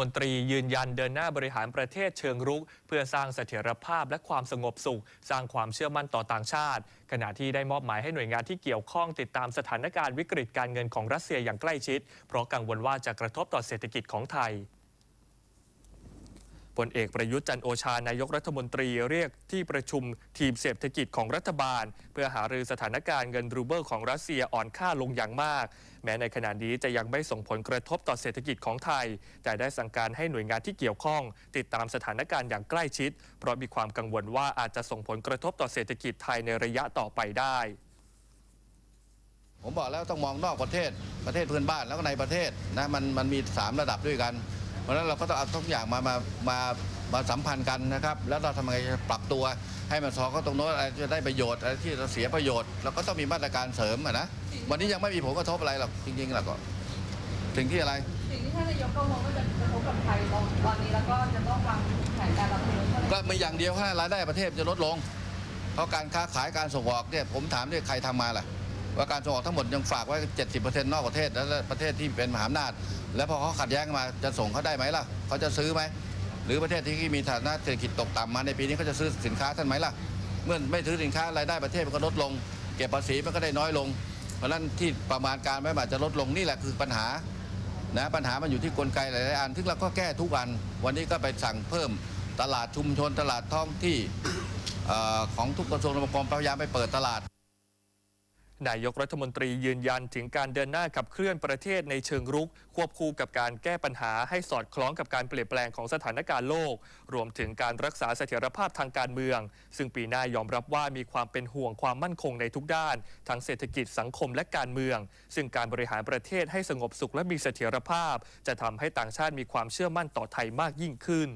มนตรียืนยันเดินหน้าบริหารประเทศเชิงรุก เพื่อสร้างเสถียรภาพและความสงบสุข สร้างความเชื่อมั่นต่อต่างชาติ ขณะที่ได้มอบหมายให้หน่วยงานที่เกี่ยวข้องติดตามสถานการณ์วิกฤตการเงินของรัสเซียอย่างใกล้ชิด เพราะกังวลว่าจะกระทบต่อเศรษฐกิจของไทย พลเอกประยุทธ์จันโอชานายกรัฐมนตรีเรียกที่ประชุมทีมเศรษฐกิจของรัฐบาล เพื่อหารือสถานการณ์เงินรูเบิลของรัสเซียอ่อนค่าลงอย่างมาก แม้ในขณะนี้จะยังไม่ส่งผลกระทบต่อเศรษฐกิจของไทย แต่ได้สั่งการให้หน่วยงานที่เกี่ยวข้อง ติดตามสถานการณ์อย่างใกล้ชิด เพราะมีความกังวลว่าอาจจะส่งผลกระทบต่อเศรษฐกิจไทยในระยะต่อไปได้ ผมบอกแล้วต้องมองนอกประเทศประเทศเพื่อนบ้านแล้วก็ในประเทศนะมันมันมี 3 ระดับด้วยกัน ราะฉะนั้นเราก็ต้องเอาทุกอย่างมามามามาสัมพันธ์กันนะครับ แล้วเราทำยังไงจะปรับตัวให้มันสอก็ตรงโน้นอะไรจะได้ประโยชน์อะไรที่เราเสียประโยชน์เราก็ต้องมีมาตรการเสริมอะนะวันนี้ยังไม่มีผลกระทบอะไรหรอกจริงๆแล้วก็สิ่งที่อะไร สิ่งที่ท่านนายกกังวลว่าจะกระทบกับไทยตอนตอนนี้แล้วก็จะต้องวางแผนการรับมือเท่าไหร่ก็มีอย่างเดียวแค่รายได้ประเทศจะลดลง เพราะการค้าขายการส่งออกเนี่ยผมถามเนี่ยใครทำมาล่ะ ว่าการส่งออกทั้งหมดยังฝากไว้ 70%นอกประเทศ แล้วประเทศที่เป็นมหาอำนาจ แล้วพอเขาขัดแย้งมาจะส่งเขาได้ไหมล่ะ เขาจะซื้อไหม หรือประเทศที่มีฐานะเศรษฐกิจตกต่ำมาในปีนี้เขาจะซื้อสินค้าท่านไหมล่ะ เมื่อไม่ซื้อสินค้ารายได้ประเทศมันก็ลดลง เก็บภาษีมันก็ได้น้อยลง เพราะฉะนั้นที่ประมาณการไว้ว่าจะลดลงนี่แหละคือปัญหานะปัญหามันอยู่ที่กลไกหลายๆอันซึ่งเราก็แก้ทุกวัน วันนี้ก็ไปสั่งเพิ่มตลาดชุมชนตลาดท้องที่ของทุกกระทรวงทบวงกรมพยายามไปเปิดตลาด นายกรัฐมนตรียืนยันถึงการเดินหน้าขับเคลื่อนประเทศในเชิงรุก ควบคู่กับการแก้ปัญหาให้สอดคล้องกับการเปลี่ยนแปลงของสถานการณ์โลก รวมถึงการรักษาเสถียรภาพทางการเมือง ซึ่งปีหน้ายอมรับว่ามีความเป็นห่วงความมั่นคงในทุกด้านทั้งเศรษฐกิจสังคมและการเมือง ซึ่งการบริหารประเทศให้สงบสุขและมีเสถียรภาพ จะทำให้ต่างชาติมีความเชื่อมั่นต่อไทยมากยิ่งขึ้น